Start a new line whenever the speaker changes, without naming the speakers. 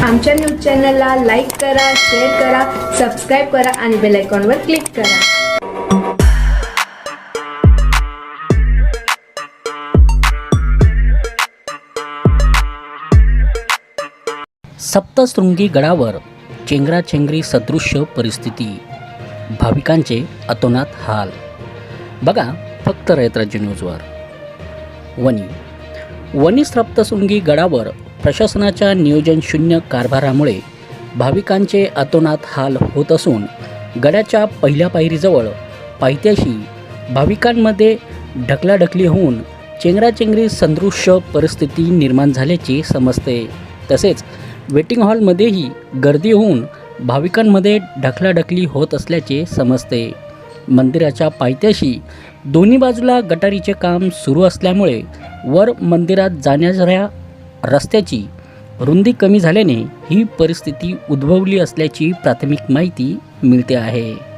आमच्या न्यूज चॅनलला लाईक करा शेअर करा सबस्क्राईब करा आणि बेल आयकॉनवर क्लिक करा.
सप्तशृंगी गडावर चेंगराचेंगरी सदृश्य परिस्थिती. भाविकांचे अतोनात हाल. बघा फक्त रयतराज्य न्यूजवर वणी. वणी सप्तशृंगी गडावर प्रशासनाच्या नियोजनशून्य कारभारामुळे भाविकांचे अतोनात हाल होत असून गडाच्या पहिल्या पायरीजवळ पायथ्याशी भाविकांमध्ये ढकलाढकली होऊन चेंगराचेंगरी संदृश्य परिस्थिती निर्माण झाल्याचे समजते. तसेच वेटिंग हॉलमध्येही गर्दी होऊन भाविकांमध्ये ढकलाढकली होत असल्याचे समजते. मंदिराच्या पायथ्याशी दोन्ही बाजूला गटारीचे काम सुरू असल्यामुळे वर मंदिरात जाण्याऱ्या रस्त्याची रुंदी कमी झाल्याने ही परिस्थिती उद्भवली असल्याची प्राथमिक माहिती मिळते आहे.